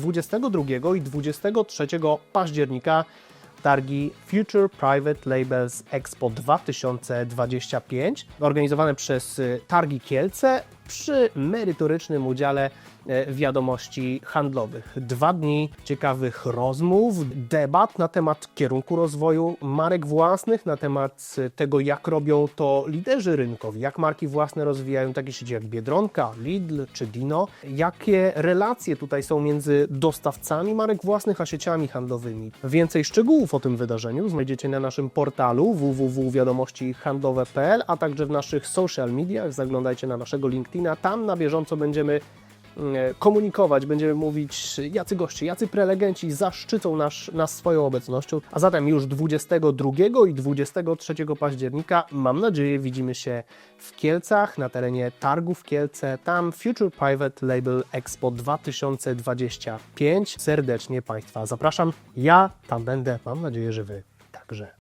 22 i 23 października targi Future Private Labels Expo 2025, organizowane przez y, Targi Kielce przy merytorycznym udziale e, wiadomości handlowych. Dwa dni ciekawych rozmów, debat na temat kierunku rozwoju marek własnych, na temat y, tego, jak robią to liderzy rynkowi, jak marki własne rozwijają takie sieci jak Biedronka, Lidl czy Dino, jakie relacje tutaj są między dostawcami marek własnych a sieciami handlowymi. Więcej szczegółów o tym wydarzeniu znajdziecie na naszym portalu www.wiadomościhandlowe.pl, a także w naszych social mediach. Zaglądajcie na naszego Tam na bieżąco będziemy mm, komunikować, będziemy mówić, jacy goście, jacy prelegenci zaszczycą nas, swoją obecnością. A zatem już 22 i 23 października, mam nadzieję, widzimy się w Kielcach, na terenie targów Kielce, tam Future Private Label Expo 2025. Serdecznie Państwa zapraszam. Ja tam będę, mam nadzieję, że Wy także.